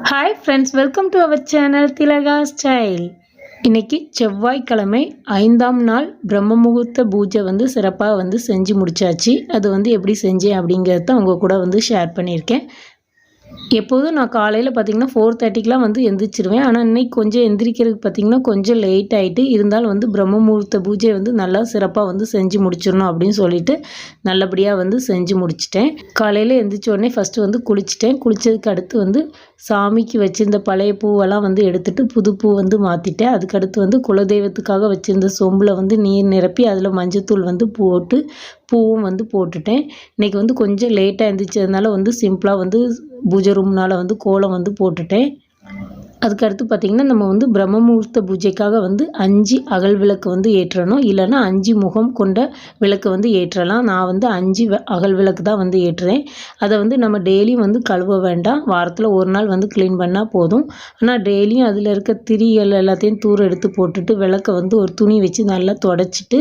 Hi friends welcome to our channel Thilaga style இன்னைக்கு செவ்வாய்க்கிழமை ஐந்தாம் நாள் பிரம்ம முகூர்த்த பூஜை வந்து சிறப்பாக வந்து செஞ்சு முடிச்சாச்சு. அது வந்து எப்படி செஞ்சேன் அப்படிங்கிறத உங்கள் கூட வந்து ஷேர் பண்ணியிருக்கேன். எப்போதும் நான் காலையில் பார்த்திங்கன்னா ஃபோர் தேர்ட்டிக்கெலாம் வந்து எந்திரிச்சிருவேன். ஆனால் இன்றைக்கி கொஞ்சம் எந்திரிக்கிறதுக்கு பார்த்திங்கன்னா கொஞ்சம் லேட் ஆகிட்டு இருந்தாலும் வந்து பிரம்ம முகூர்த்த பூஜை வந்து நல்லா சிறப்பாக வந்து செஞ்சு முடிச்சிடணும் அப்படின்னு சொல்லிட்டு நல்லபடியாக வந்து செஞ்சு முடிச்சிட்டேன். காலையில் எந்திரிச்ச உடனே ஃபஸ்ட்டு வந்து குளிச்சிட்டேன். குளித்ததுக்கு அடுத்து வந்து சாமிக்கு வச்சுருந்த பழைய பூவெல்லாம் வந்து எடுத்துகிட்டு புது பூ வந்து மாற்றிட்டேன் அதுக்கடுத்து வந்து குலதெய்வத்துக்காக வச்சுருந்த சொம்பில் வந்து நீர் நிரப்பி அதில் மஞ்சத்தூள் வந்து போட்டு பூவும் வந்து போட்டுட்டேன். இன்றைக்கி வந்து கொஞ்சம் லேட்டாக எழுந்திரிச்சதுனால வந்து சிம்பிளாக வந்து பூஜை ரூம்னால் வந்து கோலம் வந்து போட்டுட்டேன். அதுக்கடுத்து பார்த்திங்கன்னா நம்ம வந்து பிரம்மமுகூர்த்த பூஜைக்காக வந்து அஞ்சு அகல் விளக்கு வந்து ஏற்றணும். இல்லைன்னா அஞ்சு முகம் கொண்ட விளக்கு வந்து ஏற்றலாம். நான் வந்து அஞ்சு அகல் விளக்கு தான் வந்து ஏற்றுறேன். அதை வந்து நம்ம டெய்லியும் வந்து கழுவ வேண்டாம். வாரத்தில் ஒரு நாள் வந்து க்ளீன் பண்ணால் போதும். ஆனால் டெய்லியும் அதில் இருக்க திரிகள் எல்லாத்தையும் தூர் எடுத்து போட்டுட்டு விளக்கை வந்து ஒரு துணி வச்சு நல்லா தொடச்சிட்டு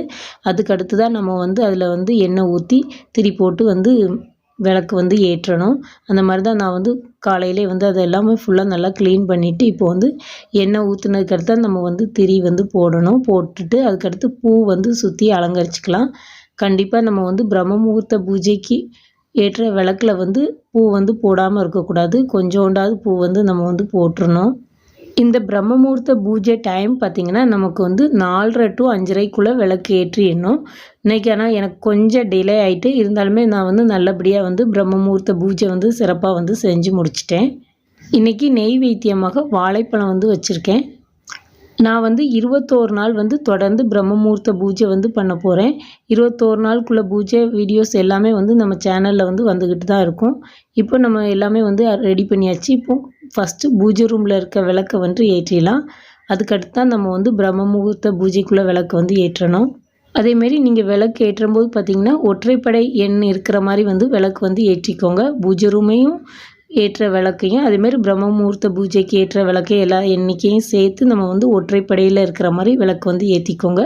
அதுக்கடுத்து தான் நம்ம வந்து அதில் வந்து எண்ணெய் ஊற்றி திரி போட்டு வந்து விளக்கு வந்து ஏற்றணும். அந்த மாதிரி தான் நான் வந்து காலையிலே வந்து அதை எல்லாமே ஃபுல்லாக நல்லா க்ளீன் பண்ணிவிட்டு இப்போ வந்து எண்ணெய் ஊற்றுனதுக்கடுத்து நம்ம வந்து திரி வந்து போடணும். போட்டுட்டு அதுக்கடுத்து பூ வந்து சுற்றி அலங்கரிச்சிக்கலாம். கண்டிப்பாக நம்ம வந்து பிரம்ம முகூர்த்த பூஜைக்கு ஏற்ற விளக்கில் வந்து பூ வந்து போடாமல் இருக்கக்கூடாது. கொஞ்சோண்டாவது பூ வந்து நம்ம வந்து போட்டுருணும் இந்த பிரம்மமூர்த்த பூஜை டைம் பார்த்திங்கன்னா நமக்கு வந்து நாலரை டு அஞ்சரைக்குள்ளே விளக்கு ஏற்றிடணும் இன்றைக்கி ஆனால் எனக்கு கொஞ்சம் டிலே ஆகிட்டு இருந்தாலுமே நான் வந்து நல்லபடியாக வந்து பிரம்மமூர்த்த பூஜை வந்து சிறப்பாக வந்து செஞ்சு முடிச்சிட்டேன். இன்றைக்கி நெய் வைத்தியமாக வாழைப்பழம் வந்து வச்சுருக்கேன். நான் வந்து இருபத்தோரு நாள் வந்து தொடர்ந்து பிரம்மமூர்த்த பூஜை வந்து பண்ண போகிறேன் இருபத்தோரு நாளுக்குள்ள பூஜை வீடியோஸ் எல்லாமே வந்து நம்ம சேனலில் வந்து வந்துக்கிட்டு தான் இருக்கும். இப்போ நம்ம எல்லாமே வந்து ரெடி பண்ணியாச்சு. இப்போ ஃபஸ்ட்டு பூஜை ரூமில் இருக்க விளக்கை வந்து ஏற்றிடலாம். அதுக்கடுத்து தான் நம்ம வந்து பிரம்மமுகூர்த்த பூஜைக்குள்ளே விளக்கு வந்து ஏற்றணும். அதேமாரி நீங்கள் விளக்கு ஏற்றும்போது பார்த்திங்கன்னா ஒற்றைப்படை எண் இருக்கிற மாதிரி வந்து விளக்கு வந்து ஏற்றிக்கோங்க. பூஜை ரூமையும் ஏற்ற விளக்கையும் அதேமாரி பிரம்ம முகூர்த்த பூஜைக்கு ஏற்ற விளக்கையும் எல்லா எண்ணிக்கையும் சேர்த்து நம்ம வந்து ஒற்றைப்படையில் இருக்கிற மாதிரி விளக்கு வந்து ஏற்றிக்கோங்க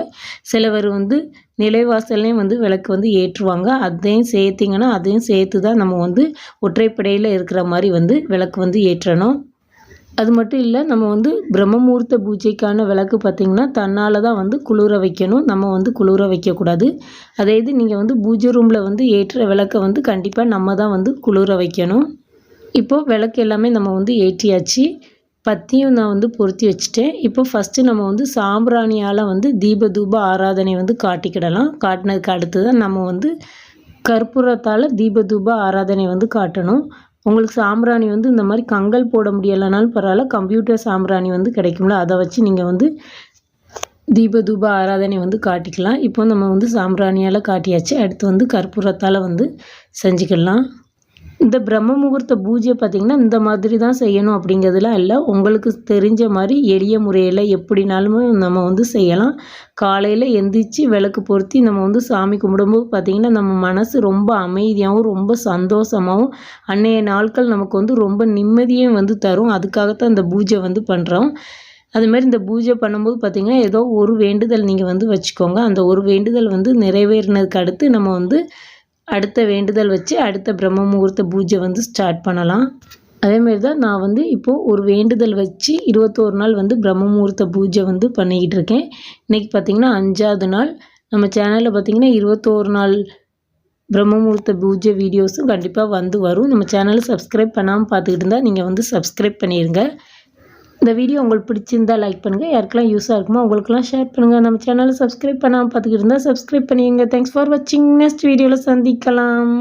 சிலவர் வந்து நிலைவாசல்லையும் வந்து விளக்கு வந்து ஏற்றுவாங்க. அதையும் சேர்த்திங்கன்னா அதையும் சேர்த்து தான் நம்ம வந்து ஒற்றைப்படையில் இருக்கிற மாதிரி வந்து விளக்கு வந்து ஏற்றணும். அது மட்டும் இல்லை நம்ம வந்து பிரம்மமூர்த்த பூஜைக்கான விளக்கு பார்த்திங்கன்னா தன்னால் தான் வந்து குளிர வைக்கணும். நம்ம வந்து குளிர வைக்கக்கூடாது. அதே இது நீங்கள் வந்து பூஜை ரூமில் வந்து ஏற்ற விளக்கை வந்து கண்டிப்பாக நம்ம தான் வந்து குளிர வைக்கணும். இப்போது விளக்கு எல்லாமே நம்ம வந்து ஏற்றியாச்சு பத்தியும் நான் வந்து பொருத்தி வச்சுட்டேன். இப்போ ஃபஸ்ட்டு நம்ம வந்து சாம்பிராணியால் வந்து தீப தூப ஆராதனை வந்து காட்டிக்கிடலாம். காட்டினதுக்கு அடுத்து தான் நம்ம வந்து கற்பூரத்தால் தீப தூப ஆராதனை வந்து காட்டணும். உங்களுக்கு சாம்பிராணி வந்து இந்த மாதிரி கங்கல் போட முடியலைனாலும் பரவாயில்ல. கம்ப்யூட்டர் சாம்பிராணி வந்து கிடைக்கும்ல அதை வச்சு நீங்கள் வந்து தீப தூப ஆராதனை வந்து காட்டிக்கலாம். இப்போ நம்ம வந்து சாம்பிராணியால் காட்டியாச்சு. அடுத்து வந்து கற்பூரத்தால் வந்து செஞ்சுக்கலாம் இந்த பிரம்ம முகூர்த்த பூஜை பார்த்திங்கன்னா இந்த மாதிரி தான் செய்யணும் அப்படிங்கிறதுலாம் இல்லை. உங்களுக்கு தெரிஞ்ச மாதிரி எளிய முறையில் எப்படினாலுமே நம்ம வந்து செய்யலாம். காலையில் எந்திரிச்சு விளக்கு பொருத்தி நம்ம வந்து சாமி கும்பிடும்போது பார்த்திங்கன்னா நம்ம மனசு ரொம்ப அமைதியாகவும் ரொம்ப சந்தோஷமாகவும் அன்னைய நாட்கள் நமக்கு வந்து ரொம்ப நிம்மதியும் வந்து தரும். அதுக்காகத்தான் இந்த பூஜை வந்து பண்ணுறோம் அதுமாரி இந்த பூஜை பண்ணும்போது பார்த்திங்கன்னா ஏதோ ஒரு வேண்டுதல் நீங்கள் வந்து வச்சுக்கோங்க. அந்த ஒரு வேண்டுதல் வந்து நிறைவேறினதுக்கு அடுத்து நம்ம வந்து அடுத்த வேண்டுதல் வச்சு அடுத்த பிரம்ம முகூர்த்த பூஜை வந்து ஸ்டார்ட் பண்ணலாம். அதேமாரி தான் நான் வந்து இப்போது ஒரு வேண்டுதல் வச்சு இருபத்தோரு நாள் வந்து பிரம்ம முகூர்த்த பூஜை வந்து பண்ணிக்கிட்டு இருக்கேன். இன்றைக்கி பார்த்திங்கன்னா அஞ்சாவது நாள். நம்ம சேனலில் பார்த்திங்கன்னா இருபத்தோரு நாள் பிரம்ம முகூர்த்த பூஜை வீடியோஸும் கண்டிப்பாக வந்து வரும். நம்ம சேனலை சப்ஸ்கிரைப் பண்ணாமல் பார்த்துக்கிட்டு இருந்தால் நீங்கள் வந்து சப்ஸ்கிரைப் பண்ணிடுங்க இந்த வீடியோ உங்களுக்கு பிடிச்சிருந்தால் லைக் பண்ணுங்கள் யாருக்கெல்லாம் யூஸாக இருக்குமோ உங்களுக்குலாம் ஷேர் பண்ணுங்கள் நம்ம சேனலை சப்ஸ்கிரைப் பண்ணாமல் பார்த்துக்கிட்டு இருந்தால் சப்ஸ்கிரைப் பண்ணிடுங்க தேங்க்ஸ் ஃபார் வாட்சிங் நெக்ஸ்ட் வீடியோவில் சந்திக்கலாம்.